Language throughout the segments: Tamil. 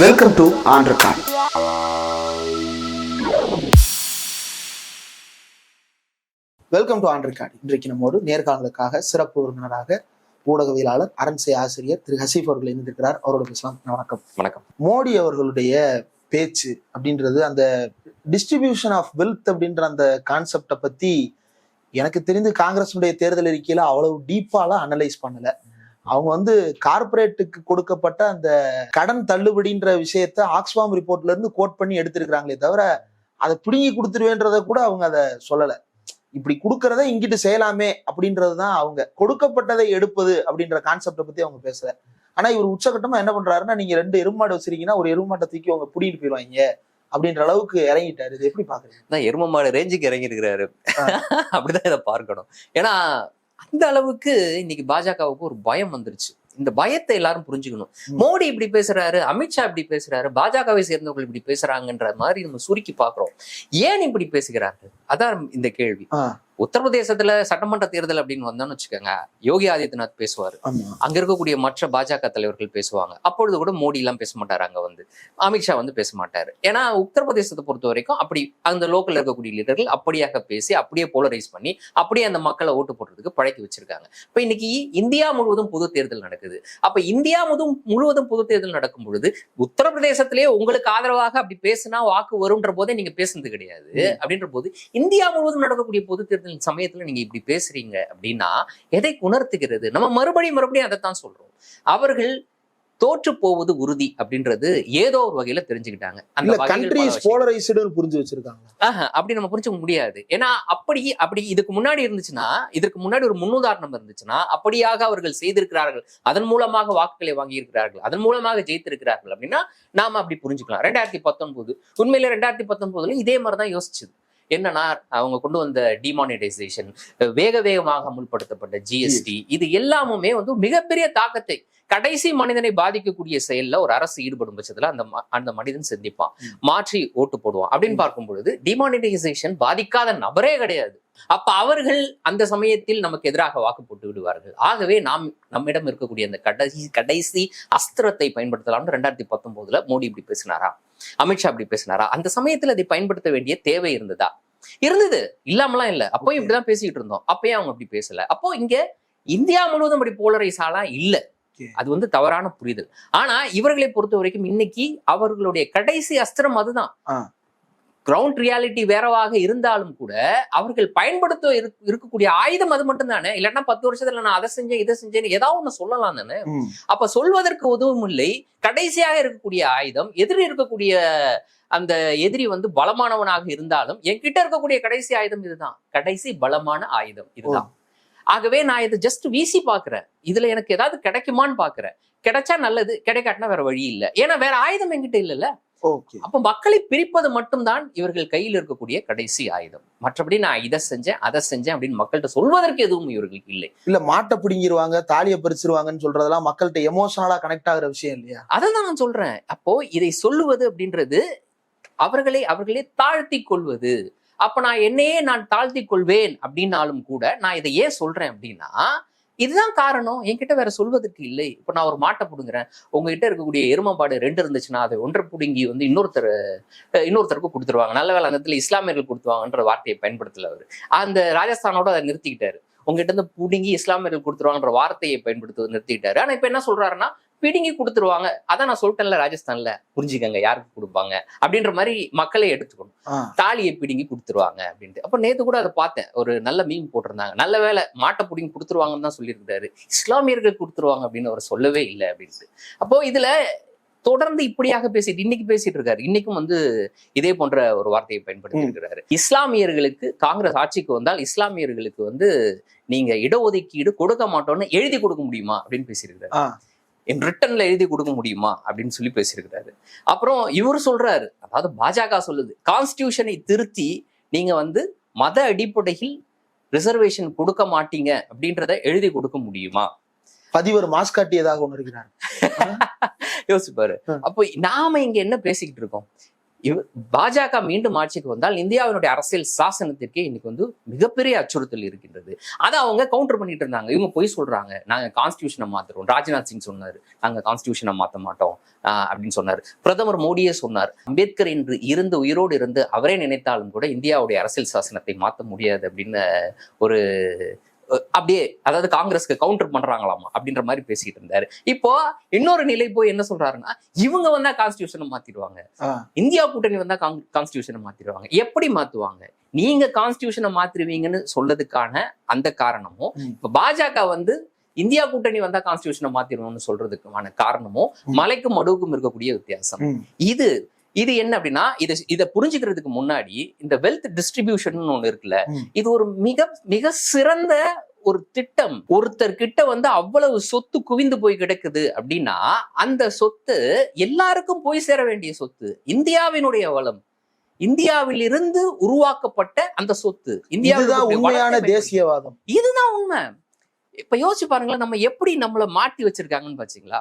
Welcome to record welcome to record இன்றைக்கு நம்மோடு நேர்காணலுக்காக சிறப்பு விருந்தினராக ஊடகவியலாளர் அரண்சை ஆசிரியர் திரு ஹசீப் அவர்கள் இணைந்திருக்கிறார். அவரோட பேசலாம். வணக்கம். வணக்கம். மோடி அவர்களுடைய பேச்சு அப்படின்றது அந்த டிஸ்ட்ரிபியூஷன் ஆஃப் வெல்த் அப்படின்ற அந்த கான்செப்டை பத்தி எனக்கு தெரிந்து காங்கிரஸுடைய தேர்தல் அறிக்கையில அவ்வளவு டீப்பாலாம் அனலைஸ் பண்ணல. அவங்க வந்து கார்ப்பரேட்டுக்கு கொடுக்கப்பட்ட அந்த கடன் தள்ளுபடின்ற விஷயத்த ஆக்ஸ்பாம் ரிப்போர்ட்ல இருந்து கோட் பண்ணி எடுத்திருக்கிறாங்களே தவிர அதை பிடுங்கி கொடுத்துருவேன்றத கூட அவங்க அதை சொல்லல. இப்படி கொடுக்கறத இங்கிட்டு செய்யலாமே அப்படின்றது தான் அவங்க. கொடுக்கப்பட்டதை எடுப்பது அப்படின்ற கான்செப்டை பத்தி அவங்க பேசல. ஆனா இவர் உச்சகட்டமா என்ன பண்றாருன்னா நீங்க ரெண்டு எருமாடு வச்சிருக்கீங்கன்னா ஒரு எருமாட்டை தூக்கி அவங்க புடிட்டு போயிடுவாங்க அப்படின்ற அளவுக்கு இறங்கிட்டாரு. இது எப்படி பாக்குறீங்க? எரும மாடு ரேஞ்சுக்கு இறங்கி இருக்கிறாரு அப்படிதான் இதை பார்க்கணும். ஏன்னா அந்த அளவுக்கு இன்னைக்கு பாஜகவுக்கு ஒரு பயம் வந்துருச்சு. இந்த பயத்தை எல்லாரும் புரிஞ்சுக்கணும். மோடி இப்படி பேசுறாரு அமித்ஷா இப்படி பேசுறாரு பாஜகவை சேர்ந்தவர்கள் இப்படி பேசுறாங்கன்ற மாதிரி நம்ம சுருக்கி பாக்குறோம் ஏன் இப்படி பேசுகிறார்கள்? அதான் இந்த கேள்வி. உத்தரப்பிரதேசத்துல சட்டமன்ற தேர்தல் அப்படின்னு வந்தோம்னு வச்சுக்கோங்க யோகி ஆதித்யநாத் பேசுவாரு. அங்க இருக்கக்கூடிய மற்ற பாஜக தலைவர்கள் பேசுவாங்க. அப்பொழுது கூட மோடி எல்லாம் பேச மாட்டாரு அங்க வந்து. அமித்ஷா வந்து பேச மாட்டாரு. ஏன்னா உத்தரப்பிரதேசத்தை பொறுத்த வரைக்கும் அப்படி அந்த லோக்கல்ல இருக்கக்கூடிய லீடர்கள் அப்படியாக பேசி அப்படியே போலரைஸ் பண்ணி அப்படியே அந்த மக்களை ஓட்டு போடுறதுக்கு பழக்கி வச்சிருக்காங்க. இப்ப இன்னைக்கு இந்தியா முழுவதும் பொது தேர்தல் நடக்குது. அப்ப இந்தியா முழுவதும் முழுவதும் பொது தேர்தல் நடக்கும் பொழுது உத்தரப்பிரதேசத்திலேயே உங்களுக்கு ஆதரவாக அப்படி பேசினா வாக்கு வரும்ன்ற போதே நீங்க பேசுனது கிடையாது. அப்படின்ற போது இந்தியா முழுவதும் நடக்கக்கூடிய பொது தேர்தல் சமயத்துல நீங்க இப்படி பேசுறீங்க அப்படின்னா எதை உணர்த்துகிறது? நம்ம மறுபடியும் மறுபடியும் அதைத்தான் சொல்றோம். அவர்கள் தோற்று போவது உறுதி அப்படின்றது ஏதோ ஒரு வகையில தெரிஞ்சுக்கிட்டாங்க. அந்த. போலரைஸ்டுன்னு புரிஞ்சு வச்சிருக்காங்க. அப்படி நம்ம புரிஞ்சுக்க முடியாது. ஏன்னா அப்படி அப்படி இதுக்கு முன்னாடி இருந்துச்சுன்னா இதற்கு முன்னாடி ஒரு முன்னுதாரணம் இருந்துச்சுன்னா அப்படியாக அவர்கள் செய்திருக்கிறார்கள். அதன் மூலமாக வாக்குகளை வாங்கியிருக்கிறார்கள். அதன் மூலமாக ஜெயித்திருக்கிறார்கள் அப்படின்னா நாம அப்படி புரிஞ்சுக்கலாம். ரெண்டாயிரத்தி பத்தொன்பது. உண்மையில ரெண்டாயிரத்தி பத்தொன்பதுல இதே மாதிரிதான் யோசிச்சது. என்னன்னா அவங்க கொண்டு வந்த டிமானிட்டைசேஷன் வேக வேகமாக அமுல்படுத்தப்பட்ட ஜிஎஸ்டி இது எல்லாமுமே வந்து மிகப்பெரிய தாக்கத்தை கடைசி மனிதனை பாதிக்கக்கூடிய செயல்ல ஒரு அரசு ஈடுபடும் பட்சத்துல அந்த அந்த மனிதன் சிந்திப்பான். மாற்றி ஓட்டு போடுவான். அப்படின்னு. பார்க்கும் பொழுது டிமானிட்டைசேஷன் பாதிக்காத நபரே கிடையாது. அப்ப அவர்கள் அந்த சமயத்தில் நமக்கு எதிராக வாக்கு போட்டு விடுவார்கள். ஆகவே நாம் நம்மிடம் இருக்கக்கூடிய அந்த கடைசி கடைசி அஸ்திரத்தை பயன்படுத்தலாம்னு ரெண்டாயிரத்தி பத்தொன்பதுல மோடி இப்படி பேசினாரா? அமித்ஷா இப்படி பேசினாரா? அந்த சமயத்துல அதை பயன்படுத்த வேண்டிய தேவை இருந்ததா? இருந்தது. இல்லாமலாம் இல்ல. அப்போ Okay. இப்படிதான் பேசிட்டு இருந்தோம். அப்பயும் அவங்க அப்படி பேசல. அப்போ இங்க இந்தியா முழுவதும் அப்படி போலரைஸ் ஆலாம் இல்ல. அது வந்து தவறான புரிதல். ஆனா இவர்களை பொறுத்த வரைக்கும் இன்னைக்கு அவர்களுடைய கடைசி அஸ்திரம் அதுதான். கிரவுண்ட் ரியாலிட்டி வேறவாக இருந்தாலும் கூட அவர்கள் பயன்படுத்த இருக்க- இருக்கக்கூடிய ஆயுதம் அது மட்டும் தானே இல்லைன்னா பத்து வருஷத்துல நான் அதை செஞ்சேன் இதை செஞ்சேன்னு ஏதாவது ஒண்ணு சொல்லலாம் தானே. அப்ப சொல்வதற்கு உதவும் இல்லை. கடைசியாக இருக்கக்கூடிய ஆயுதம் எதிரி இருக்கக்கூடிய அந்த எதிரி வந்து பலமானவனாக இருந்தாலும் என்கிட்ட இருக்கக்கூடிய கடைசி ஆயுதம் இதுதான். கடைசி பலமான ஆயுதம் இதுதான். ஆகவே நான் இதை ஜஸ்ட் வீசி பாக்குறேன் இதுல எனக்கு ஏதாவது கிடைக்குமான்னு பாக்குறேன் கிடைச்சா நல்லது கிடைக்காட்டினா வேற வழி இல்லை. ஏன்னா வேற ஆயுதம் என்கிட்ட இல்லைல்ல. அப்ப மக்களை பிரிப்பது மட்டும்தான் இவர்கள் கையில் இருக்கக்கூடிய கடைசி ஆயுதம். மற்றபடி நான் இதை செஞ்சேன் அதை செஞ்சேன் அப்படின்னு மக்கள்கிட்ட சொல்வதற்கு எதுவும் இவர்களுக்கு இல்லை. இல்ல மாட்டை பிடிங்கிருவாங்க தாலியை பறிச்சிருவாங்கன்னு சொல்றதெல்லாம் மக்கள்கிட்ட எமோஷனலா கனெக்ட் ஆகுற விஷயம் இல்லையா? அதை தான் நான் சொல்றேன். அப்போ இதை சொல்லுவது அப்படின்றது அவர்களை அவர்களே தாழ்த்தி கொள்வது. அப்ப நான் என்னையே நான் தாழ்த்தி கொள்வேன் அப்படின்னாலும் கூட நான் இதை ஏன் சொல்றேன் அப்படின்னா இதுதான் காரணம். என்கிட்ட வேற சொல்வதற்கு இல்லை. இப்ப நான் ஒரு மாட்டை புடுங்குறேன். உங்ககிட்ட இருக்கக்கூடிய எருமப்பாடு ரெண்டு இருந்துச்சுன்னா அதை ஒன்றை புடுங்கி வந்து இன்னொருத்தர் இன்னொருத்தருக்கு கொடுத்துருவாங்க. நல்ல வேலை அந்த இடத்துல இஸ்லாமியர்கள் கொடுத்துருவாங்கன்ற வார்த்தையை பயன்படுத்தல அவர். அந்த ராஜஸ்தானோட அதை நிறுத்திக்கிட்டாரு. உங்ககிட்ட இருந்து புடுங்கி இஸ்லாமியர்கள் கொடுத்துருவாங்கன்ற வார்த்தையை பயன்படுத்துவது நிறுத்திக்கிட்டாரு. ஆனா இப்ப என்ன சொல்றாருன்னா பிடுங்கி கொடுத்துருவாங்க. அதான் நான் சொல்லிட்டேன்ல ராஜஸ்தான்ல. புரிஞ்சுக்கங்க யாருக்கு கொடுப்பாங்க? அப்படின்ற மாதிரி மக்களை எடுத்துக்கணும். தாலியை பிடுங்கி கொடுத்துருவாங்க அப்படின்ட்டு. அப்ப நேத்து கூட அதை பார்த்தேன். ஒரு நல்ல மீம் போட்டிருந்தாங்க. நல்ல வேலை மாட்டை பிடிங்கி கொடுத்துருவாங்கன்னு தான் சொல்லியிருக்காரு இஸ்லாமியர்கள் கொடுத்துருவாங்க அப்படின்னு அவர் சொல்லவே இல்லை அப்படின்ட்டு. அப்போ இதுல தொடர்ந்து இப்படியாக பேசிட்டு இன்னைக்கு பேசிட்டு இருக்காரு. இன்னைக்கும் வந்து இதே போன்ற ஒரு வார்த்தையை பயன்படுத்தி இருக்கிறாரு இஸ்லாமியர்களுக்கு காங்கிரஸ் ஆட்சிக்கு வந்தால் இஸ்லாமியர்களுக்கு வந்து நீங்க இடஒதுக்கீடு கொடுக்க மாட்டோம்னு எழுதி கொடுக்க முடியுமா அப்படின்னு பேசியிருக்காரு. என் ரிட்டன்ல எழுதி கொடுக்க முடியுமா? அப்படின்னு சொல்லி பேசியிருக்கிறாரு. அப்புறம் இவர் சொல்றாரு அதாவது பாஜக சொல்லுது கான்ஸ்டியூஷனை திருத்தி நீங்க வந்து மத அடிப்படையில் ரிசர்வேஷன் கொடுக்க மாட்டீங்க அப்படின்றத எழுதி கொடுக்க முடியுமா? பதிவர் மாஸ்காட்டியதாக உணர்கிறார் யோசிப்பாரு. ம். அப்போ நாம இங்க என்ன பேசிக்கிட்டு இருக்கோம்? இவ் பாஜக மீண்டும் ஆட்சிக்கு வந்தால் இந்தியாவினுடைய அரசியல் சாசனத்திற்கே இன்னைக்கு வந்து மிகப்பெரிய அச்சுறுத்தல் இருக்கின்றது. அதை அவங்க கவுண்டர் பண்ணிட்டு இருந்தாங்க. இவங்க போய் சொல்றாங்க. நாங்க கான்ஸ்டியூஷனை மாத்துறோம். ராஜ்நாத் சிங் சொன்னார். நாங்க கான்ஸ்டியூஷனை மாற்ற மாட்டோம். அப்படின்னு சொன்னார். பிரதமர் மோடியே சொன்னார். அம்பேத்கர் என்று இருந்து உயிரோடு இருந்து அவரே நினைத்தாலும் கூட இந்தியாவுடைய அரசியல் சாசனத்தை மாற்ற முடியாது அப்படின்னு ஒரு அப்படியே அதாவது காங்கிரஸ்க்கு கவுண்டர் பண்றாங்களாமா அப்படின்ற மாதிரி பேசிட்டு இருந்தாரு இப்போ இன்னொரு நிலை போய் என்ன சொல்றாருன்னா இவங்க வந்தா கான்ஸ்டியூஷனை மாத்திடுவாங்க. இந்தியா கூட்டணி வந்தா கான்ஸ்டியூஷனை மாத்திடுவாங்க எப்படி மாத்துவாங்க நீங்க கான்ஸ்டியூஷனை மாத்திருவீங்கன்னு சொல்லதுக்கான அந்த காரணமும். இப்ப பாஜக வந்து இந்தியா கூட்டணி வந்தா கான்ஸ்டியூஷனை மாத்திருவோம்னு சொல்றதுக்கான காரணமும். மலைக்கும் மடுவுக்கும் இருக்கக்கூடிய வித்தியாசம். இது இது என்ன அப்படின்னா இதை இதை புரிஞ்சுக்கிறதுக்கு முன்னாடி இந்த வெல்த் டிஸ்ட்ரிபியூஷன் ஒண்ணு இருக்குல்ல. இது ஒரு மிக மிக சிறந்த ஒரு திட்டம். ஒருத்தர் கிட்ட வந்து அவ்வளவு சொத்து குவிந்து போய் கிடக்குது அப்படின்னா அந்த சொத்து எல்லாருக்கும் போய் சேர வேண்டிய சொத்து இந்தியாவினுடைய வளம். இந்தியாவில் இருந்து உருவாக்கப்பட்ட அந்த சொத்து இதுதான் உண்மையான தேசியவாதம். இதுதான் உண்மை. இப்ப யோசிச்சு பாருங்களேன் நம்ம எப்படி நம்மள மாட்டி வச்சிருக்காங்கன்னு பாத்தீங்களா?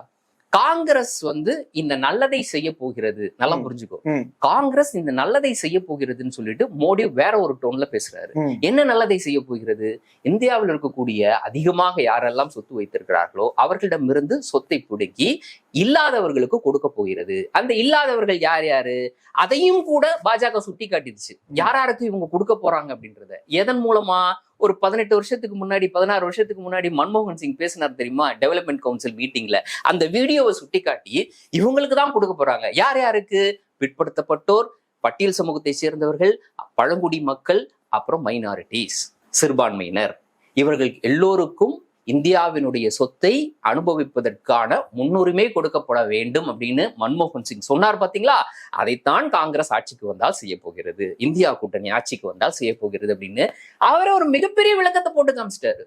காங்கிரஸ் வந்து இந்த நல்லதை செய்ய போகிறது. நல்லா. புரிஞ்சுக்கோ. காங்கிரஸ் இந்த நல்லதை செய்ய போகிறதுன்னு சொல்லிட்டு மோடி வேற ஒரு டோன்ல பேசுறாரு. என்ன நல்லதை செய்ய போகிறது? இந்தியாவில் இருக்கக்கூடிய அதிகமாக யாரெல்லாம் சொத்து வைத்திருக்கிறார்களோ அவர்களிடமிருந்து சொத்தை பிடுங்கி இல்லாதவர்களுக்கு கொடுக்க போகிறது. அந்த இல்லாதவர்கள் யார் யாரு? அதையும் கூட பாஜக சுட்டி காட்டிடுச்சு யார் யாருக்கு இவங்க கொடுக்க போறாங்க அப்படின்றத? எதன் மூலமா ஒரு பதினெட்டு வருஷத்துக்கு முன்னாடி பதினாறு வருஷத்துக்கு முன்னாடி மன்மோகன் சிங் பேசினார் தெரியுமா? டெவலப்மெண்ட் கவுன்சில் மீட்டிங்ல அந்த வீடியோவை சுட்டிக்காட்டி இவங்களுக்கு தான் கொடுக்க போறாங்க. யார் யாருக்கு? பிற்படுத்தப்பட்டோர் பட்டியல் சமூகத்தை சேர்ந்தவர்கள் பழங்குடி மக்கள் அப்புறம் மைனாரிட்டிஸ் சிறுபான்மையினர். இவர்கள் எல்லோருக்கும் இந்தியாவினுடைய சொத்தை அனுபவிப்பதற்கான முன்னுரிமை கொடுக்கப்பட வேண்டும் அப்படின்னு மன்மோகன் சிங் சொன்னார் பாத்தீங்களா? அதைத்தான் காங்கிரஸ் ஆட்சிக்கு வந்தால் செய்ய போகிறது. இந்தியா கூட்டணி ஆட்சிக்கு வந்தால் செய்ய போகிறது அப்படின்னு அவர் ஒரு மிகப்பெரிய விளக்கத்தை போட்டு காமிச்சிட்டாரு.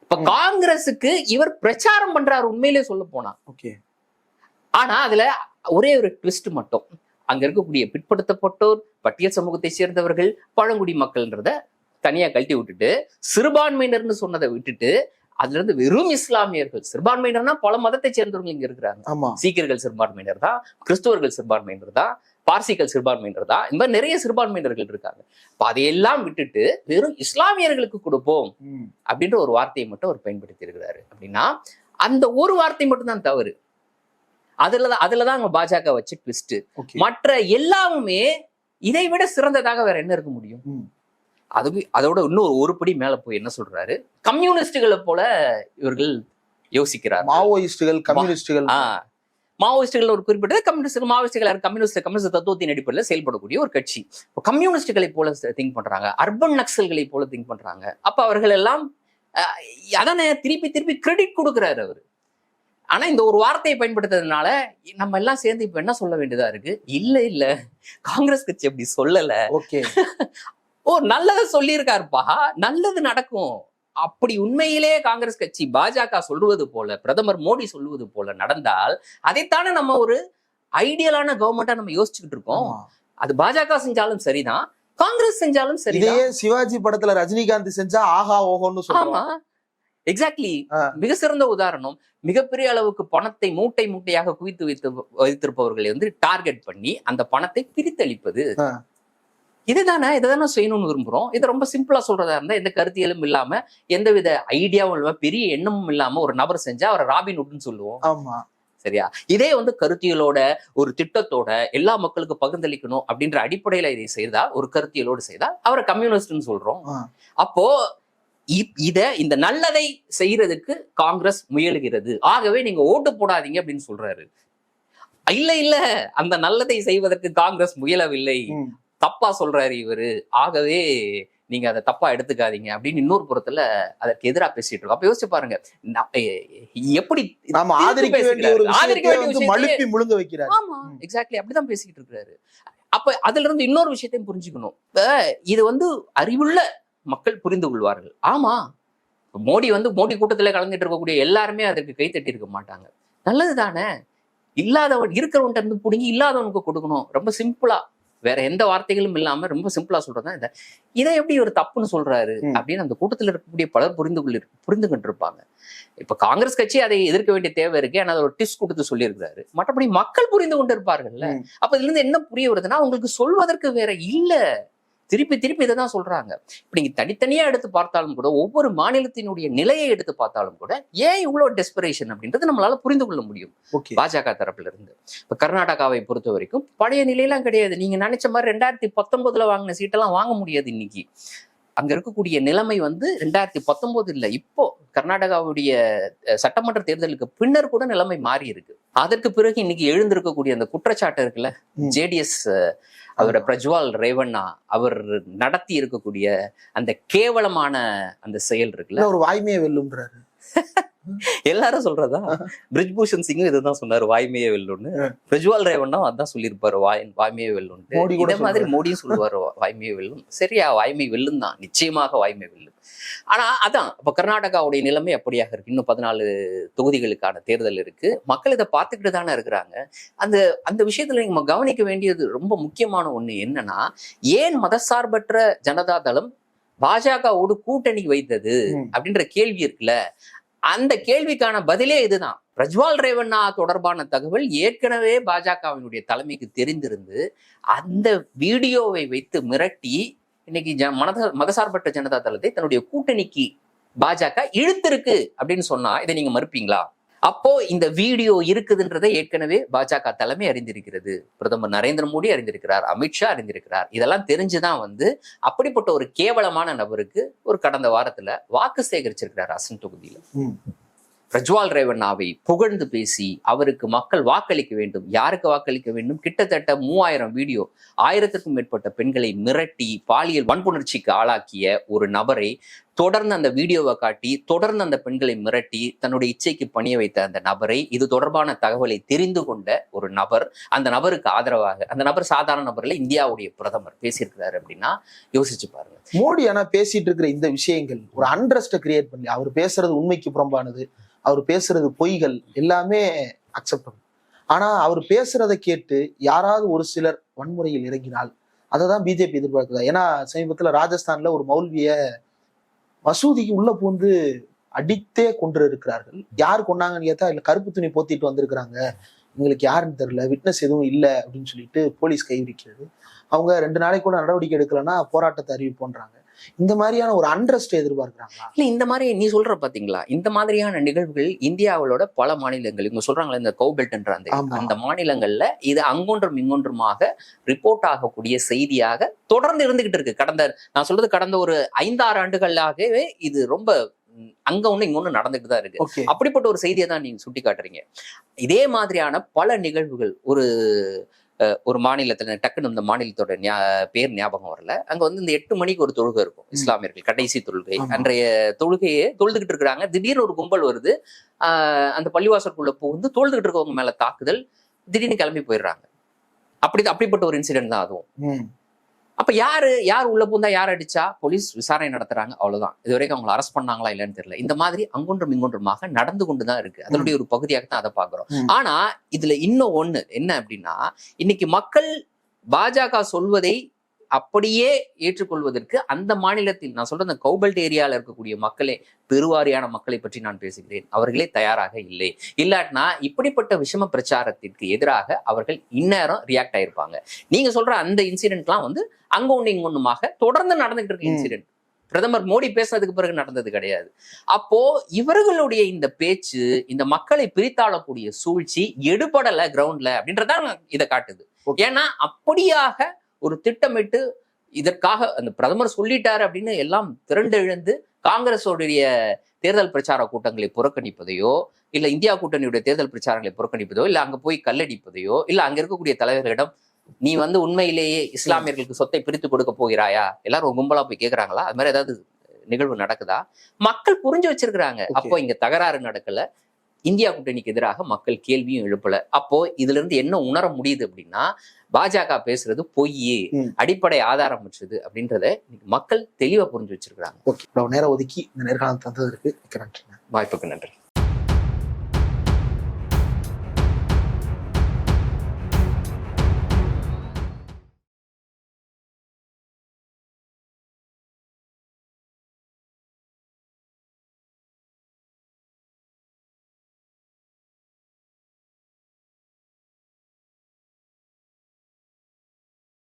இப்ப. காங்கிரஸுக்கு இவர் பிரச்சாரம் பண்றாரு உண்மையிலே சொல்ல போனா. ஓகே. ஆனா அதுல ஒரே ஒரு ட்விஸ்ட் மட்டும். அங்க இருக்கக்கூடிய பிற்படுத்தப்பட்டோர் பட்டியல் சமூகத்தை சேர்ந்தவர்கள் பழங்குடி மக்கள்ன்றத தனியா கழட்டி விட்டுட்டு சிறுபான்மையினர்னு சொன்னதை விட்டுட்டு அதுல இருந்து வெறும் இஸ்லாமியர்கள். சிறுபான்மையினர்னா பல மதத்தை சேர்ந்தவங்க இங்க இருக்கிறாங்க. சீக்கியர்கள் சிறுபான்மையினர் தான் கிறிஸ்துவர்கள் சிறுபான்மையினர் தான் பார்சிகள் சிறுபான்மையினர் தான் இந்த மாதிரி நிறைய சிறுபான்மையினர்கள் இருக்காங்க. அப்ப அதையெல்லாம் விட்டுட்டு வெறும் இஸ்லாமியர்களுக்கு கொடுப்போம். அப்படின்ற ஒரு வார்த்தையை மட்டும் அவர் பயன்படுத்தி இருக்கிறாரு. அப்படின்னா அந்த ஒரு வார்த்தை மட்டும் தான் தவறு அதுலதான் அதுலதான் அங்க பாஜக வச்சு ட்விஸ்ட் மற்ற எல்லாமுமே இதை விட சிறந்ததாக வேற என்ன இருக்க முடியும். அது அதோட இன்னொரு ஒரு படி மேல போய் என்ன சொல்றாரு? கம்யூனிஸ்டுகளை போல இவர்கள் யோசிக்கிறார். மாவோயிஸ்டுகள் கம்யூனிஸ்டுகள். மாவோயிஸ்டுகள் ஒரு குறிப்பிட்ட கம்யூனிஸ்ட் மாவோயிஸ்டுகள் கம்யூனிஸ்ட் கம்யூனிஸ்ட் தத்துவத்தின் அடிப்படையில் செயல்படக்கூடிய ஒரு கட்சி. இப்போ கம்யூனிஸ்டுகளை போல திங்க் பண்றாங்க. அர்பன் நக்சல்களை போல திங்க் பண்றாங்க. அப்ப அவர்கள் எல்லாம் அதானே திருப்பி திருப்பி கிரெடிட் கொடுக்குறாரு அவர். ஆனா இந்த ஒரு வார்த்தையை பயன்படுத்துறதுனால நம்ம எல்லாம் சேர்ந்து இப்ப என்ன சொல்ல வேண்டியதா இருக்கு? இல்ல இல்ல. காங்கிரஸ் கட்சி அப்படி சொல்லல. ஓகே. ஓ நல்லதை சொல்லியிருக்காருப்பா. நல்லது நடக்கும். அப்படி உண்மையிலே காங்கிரஸ் கட்சி பாஜக சொல்லுவது போல பிரதமர் மோடி சொல்லுவது போல நடந்தால் அதைத்தானே நம்ம ஒரு ஐடியலான கவர்மெண்டா நம்ம யோசிச்சுக்கிட்டு இருக்கோம். அது பாஜக செஞ்சாலும் சரிதான் காங்கிரஸ் செஞ்சாலும் இதையே சிவாஜி படத்துல ரஜினிகாந்த் செஞ்சா ஆஹா ஓஹோன்னு சொல்லுவாங்க எக்ஸாக்ட்லி. மிக சிறந்த உதாரணம். மிகப்பெரிய அளவுக்கு பணத்தை மூட்டை மூட்டையாக குவித்து வைத்து வைத்திருப்பவர்களை வந்து டார்கெட் பண்ணி அந்த பணத்தை பிரித்தளிப்பது. இதுதானே இதுதானே செய்யணும்னு விரும்புறோம். இதை ரொம்ப சிம்பிளா சொல்றதா இருந்தா எந்த கருத்தியலும் இல்லாம எந்தவித ஐடியாவும் இல்லாம பெரிய எண்ணமும் இல்லாம ஒரு நபர் செஞ்சா அவரை ராபின்வுட்னு சொல்லுவோம். ஆமா. சரியா? இதே வந்து கருத்தியலோட ஒரு திட்டத்தோட எல்லா மக்களுக்கும் பகிர்ந்தளிக்கணும் அப்படின்ற அடிப்படையில இதை செய்தா ஒரு கருத்தியலோடு செய்தா அவரை கம்யூனிஸ்ட்னு சொல்றோம். அப்போ இத இந்த நல்லதை செய்யறதுக்கு காங்கிரஸ் முயலுகிறது. ஆகவே நீங்க ஓட்டு போடாதீங்க அப்படின்னு சொல்றாரு. இல்ல இல்ல அந்த நல்லதை செய்வதற்கு காங்கிரஸ் முயலவில்லை. தப்பா சொல்றாரு இவரு. ஆகவே நீங்க அதை தப்பா எடுத்துக்காதீங்க அப்படின்னு இன்னொரு புறத்துல அதற்கு எதிரா பேசிட்டு இருக்கோம். அப்ப யோசிச்சு பாருங்க. எப்படி நாம ஆதரிக்க வேண்டிய மழுப்பி முழுங்க வைக்கிறார். ஆமா. எக்ஸாக்ட்லி அப்படிதான் பேசிக்கிட்டு இருக்காரு அப்ப அதுல இருந்து இன்னொரு விஷயத்தையும் புரிஞ்சுக்கணும். இது வந்து அறிவுள்ள மக்கள் புரிந்து கொள்வார்கள். ஆமா மோடி வந்து மோடி கூட்டத்துல கலந்துட்டு இருக்கக்கூடிய எல்லாருமே அதற்கு கை தட்டி இருக்க மாட்டாங்க. நல்லது தானே இல்லாதவன் இருக்கிறவன்ட்ட இருந்து பிடுங்கி இல்லாதவனுக்கு கொடுக்கணும். ரொம்ப சிம்பிளா. வேற எந்த வார்த்தைகளும் இல்லாம ரொம்ப சிம்பிளா சொல்றதுதான் இந்த இதை எப்படி ஒரு தப்புன்னு சொல்றாரு. அப்படின்னு அந்த கூட்டத்தில் இருக்கக்கூடிய பலர் புரிந்து கொள்ளி புரிந்துகிட்டு இருப்பாங்க. இப்ப காங்கிரஸ் கட்சி அதை எதிர்க்க வேண்டிய தேவை இருக்கு. ஆனா ஒரு டிப்ஸ் கொடுத்து சொல்லியிருக்கிறாரு. மற்றபடி மக்கள் புரிந்து கொண்டு இருப்பார்கள்ல. அப்ப இதுல இருந்து என்ன புரிய வருதுன்னா அவங்களுக்கு சொல்வதற்கு வேற இல்ல. திருப்பி திருப்பி இதை தான் சொல்றாங்க. இப்ப நீங்க தனித்தனியா எடுத்து பார்த்தாலும் கூட ஒவ்வொரு மாநிலத்தினுடைய நிலையை எடுத்து பார்த்தாலும் கூட ஏன் இவ்வளவு டெஸ்பிரேஷன் அப்படின்றது நம்மளால புரிந்து கொள்ள முடியும். பாஜக தரப்புல இருந்து இப்ப கர்நாடகாவை பொறுத்த வரைக்கும் பழைய நிலையெல்லாம் கிடையாது. நீங்க நினைச்ச மாதிரி ரெண்டாயிரத்தி பத்தொன்பதுல வாங்கின சீட்டெல்லாம் வாங்க முடியாது இன்னைக்கு. அங்க இருக்கக்கூடிய நிலைமை வந்து ரெண்டாயிரத்தி பத்தொன்பது இல்ல. இப்போ கர்நாடகாவுடைய சட்டமன்ற தேர்தலுக்கு பின்னர் கூட நிலைமை மாறி இருக்கு அதற்கு பிறகு இன்னைக்கு எழுந்திருக்கக்கூடிய அந்த குற்றச்சாட்டு இருக்குல்ல. ஜேடிஎஸ் அவர பிரஜ்வால் ரேவண்ணா அவர் நடத்தி இருக்கக்கூடிய அந்த கேவலமான அந்த செயல் இருக்குல்ல? ஒரு வாய்மையை வெல்லும்ன்றாரு. எல்லாரும் சொல்றதா? பிரிஜ்பூஷன் சிங்கும் இதுதான் சொன்னாரு வாய்மையே வெல்லுன்னு பிரஜ்வால் ரேவண்ணா அதான் சொல்லியிருப்பாரு வாய் வாய்மையே வெல்லுன்னு இதே மாதிரி. மோடியும் சொல்லுவாரு வாய்மையே வெல்லும். சரியா வாய்மை வெல்லும் தான். நிச்சயமாக வாய்மை வெல்லும். ஆனா அதான் இப்ப கர்நாடகாவுடைய நிலைமை அப்படியாக இருக்கு. இன்னும் பதினாலு தொகுதிகளுக்கான தேர்தல் இருக்கு. மக்கள் இதை பார்த்துக்கிட்டு தானே இருக்கிறாங்க. அந்த அந்த விஷயத்துல நம்ம கவனிக்க வேண்டியது ரொம்ப முக்கியமான ஒண்ணு என்னன்னா ஏன் மதசார்பற்ற ஜனதா தளம் பாஜகவோடு கூட்டணி வைத்தது. அப்படின்ற கேள்வி இருக்குல்ல? அந்த கேள்விக்கான பதிலே இதுதான். பிரஜ்வால் ரேவண்ணா தொடர்பான தகவல் ஏற்கனவே பாஜகவினுடைய தலைமைக்கு தெரிந்திருந்து அந்த வீடியோவை வைத்து மிரட்டி இன்னைக்கு ஜ மனத மதசார்பற்ற ஜனதா தளத்தை தன்னுடைய கூட்டணிக்கு பாஜக இழுத்திருக்கு அப்படின்னு சொன்னா இதை நீங்க மறுப்பீங்களா? அப்போ இந்த வீடியோ இருக்குதுன்றதை ஏற்கனவே பாஜக தலைமை அறிந்திருக்கிறது. பிரதமர் நரேந்திர மோடி அறிந்திருக்கிறார் அமித்ஷா அறிந்திருக்கிறார். இதெல்லாம் தெரிஞ்சுதான் வந்து அப்படிப்பட்ட ஒரு கேவலமான நபருக்கு ஒரு கடந்த வாரத்துல வாக்கு சேகரிச்சிருக்கிறார் அசன் தொகுதியில. பிரஜ்வால் ரேவண்ணாவை புகழ்ந்து பேசி அவருக்கு மக்கள் வாக்களிக்க வேண்டும். யாருக்கு வாக்களிக்க வேண்டும்? கிட்டத்தட்ட மூவாயிரம் வீடியோ ஆயிரத்திற்கும் மேற்பட்ட பெண்களை மிரட்டி பாலியல் வன்புணர்ச்சிக்கு ஆளாக்கிய ஒரு நபரை தொடர்ந்து அந்த வீடியோவை காட்டி தொடர்ந்து அந்த பெண்களை மிரட்டி தன்னுடைய இச்சைக்கு பணிய வைத்த அந்த நபரை இது தொடர்பான தகவலை தெரிந்து கொண்ட ஒரு நபர் அந்த நபருக்கு ஆதரவாக அந்த நபர் சாதாரண நபர்ல இந்தியாவுடைய பிரதமர் பேசியிருக்கிறாரு அப்படின்னா யோசிச்சு பாருங்க. மோடி ஆனா பேசிட்டு இருக்கிற இந்த விஷயங்கள் ஒரு அண்ட்ரஸ்ட கிரியேட் பண்ணி அவர் பேசுறது உண்மைக்கு புறம்பானது அவர் பேசுறது பொய்கள் எல்லாமே அக்செப்டபிள் ஆனா அவர் பேசுறதை கேட்டு யாராவது ஒரு சிலர் வன்முறையில் இறங்கினால் அதை தான் பிஜேபி எதிர்பார்க்குதா? ஏன்னா சமீபத்தில் ராஜஸ்தான்ல ஒரு மௌல்வியை மசூதிக்கு உள்ள பூந்து அடித்தே கொன்று இருக்கிறார்கள் யார் கொண்டாங்கன்னு கேட்டா இல்ல கருப்பு துணி போத்திட்டு வந்திருக்கிறாங்க. எங்களுக்கு யாருன்னு தெரியல விட்னஸ் எதுவும் இல்லை அப்படின்னு சொல்லிட்டு போலீஸ் கைவிடிக்கிறது அவங்க ரெண்டு நாளைக்கு கூட நடவடிக்கை எடுக்கலன்னா போராட்டத்தை அறிவிப்போன்றாங்க. இந்த மாதிரியான ஒரு அண்ட்ரஸ்ட் எதிர்பார்க்கிறாங்களா? இல்ல இந்த மாதிரி நீ சொல்ற பாத்தீங்களா? இந்த மாதிரியான நிகழ்வுகள் இந்தியாவோட பல மாநிலங்கள் இவங்க சொல்றாங்களே இந்த கௌபெல்ட்ன்ற அந்த. அந்த மாநிலங்கள்ல இது அங்கொன்றும் இங்கொன்றுமாக ரிப்போர்ட் ஆகக்கூடிய செய்தியாக தொடர்ந்து இருந்துகிட்டு இருக்கு. கடந்த நான் சொல்றது கடந்த ஒரு ஐந்தாறு ஆண்டுகளாகவே இது ரொம்ப அங்க ஒண்ணு இங்க ஒண்ணு நடந்துட்டு தான் இருக்கு. அப்படிப்பட்ட ஒரு செய்தியை தான் நீங்க சுட்டி காட்டுறீங்க இதே மாதிரியான பல நிகழ்வுகள் ஒரு ஒரு மாநிலத்துல டக்குன்னு இந்த மாநிலத்தோட ஞா- பேர் ஞாபகம் வரல. அங்க வந்து இந்த எட்டு மணிக்கு ஒரு தொழுகை இருக்கும் இஸ்லாமியர்கள் கடைசி தொழுகை. அன்றைய தொழுகையை தொழுதுகிட்டு இருக்கிறாங்க. திடீர்னு ஒரு கும்பல் வருது. அந்த பள்ளிவாசலுக்குள்ள புகுந்து தொழுதுகிட்டு இருக்கவங்க மேல தாக்குதல். திடீர்னு கிளம்பி போயிடுறாங்க. அப்படி அப்படிப்பட்ட ஒரு இன்சிடென்ட் தான் அதுவும். அப்ப யாரு யார் உள்ள பூந்தா யார் அடிச்சா? போலீஸ் விசாரணை நடத்துறாங்க. அவ்வளவுதான். இது வரைக்கும் அவங்களை அரெஸ்ட் பண்ணாங்களா இல்லைன்னு தெரியல. இந்த மாதிரி அங்கொன்றும் இங்கொன்றுமாக நடந்து கொண்டுதான் இருக்கு. அதனுடைய ஒரு பகுதியாக தான் அதை பாக்குறோம் ம். ஆனா இதுல இன்னும் ஒண்ணு. என்ன அப்படின்னா இன்னைக்கு மக்கள் பாஜக சொல்வதை அப்படியே ஏற்றுக்கொள்வதற்கு அந்த மாநிலத்தில் நான் சொல்ற அந்த கௌபல்ட் ஏரியால இருக்கக்கூடிய மக்களே பெருவாரியான மக்களை பற்றி நான் பேசுகிறேன். அவர்களே தயாராக இல்லை. இல்லாட்டினா இப்படிப்பட்ட விஷம பிரச்சாரத்திற்கு எதிராக அவர்கள் இந்நேரம் ரியாக்ட் ஆயிருப்பாங்க. நீங்க சொல்ற அந்த இன்சிடென்ட்லாம் வந்து அங்க ஒண்ணு இங்க ஒண்ணுமாக தொடர்ந்து நடந்துகிட்டு இருக்க. இன்சிடென்ட் பிரதமர் மோடி பேசுனதுக்கு பிறகு நடந்தது கிடையாது. அப்போ இவர்களுடைய இந்த பேச்சு இந்த மக்களை பிரித்தாளக்கூடிய சூழ்ச்சி எடுபடல கிரவுண்ட்ல அப்படின்றதான் இதை காட்டுது. ஏன்னா அப்படியாக ஒரு திட்டமிட்டு இதற்காக அந்த பிரதமர் சொல்லிட்டாரு அப்படின்னு எல்லாம் திரண்டெழுந்து காங்கிரஸோடைய தேர்தல் பிரச்சார கூட்டங்களை புறக்கணிப்பதையோ இல்ல இந்தியா கூட்டணியுடைய தேர்தல் பிரச்சாரங்களை புறக்கணிப்பதோ இல்ல அங்க போய் கல்லடிப்பதையோ இல்ல அங்க இருக்கக்கூடிய தலைவர்களிடம் நீ வந்து உண்மையிலேயே இஸ்லாமியர்களுக்கு சொத்தை பிரித்து கொடுக்க போகிறாயா? எல்லாரும் கும்பலா போய் கேக்குறாங்களா? அது மாதிரி ஏதாவது நிகழ்வு நடக்குதா? மக்கள் புரிஞ்சு வச்சிருக்கிறாங்க. அப்போ இங்க தகராறு நடக்கல. இந்தியா கூட்டணிக்கு எதிராக மக்கள் கேள்வியும் எழுப்பல. அப்போ இதுல இருந்து என்ன உணர முடியுது அப்படின்னா பாஜக பேசுறது பொய். அடிப்படை ஆதாரமற்றது அப்படின்றத இன்னைக்கு மக்கள் தெளிவா புரிஞ்சு வச்சிருக்கிறாங்க. ஓகே. நேரம் ஒதுக்கி இந்த நேர்காணல் தந்ததற்கு நன்றி வாய்ப்புக்கு நன்றி.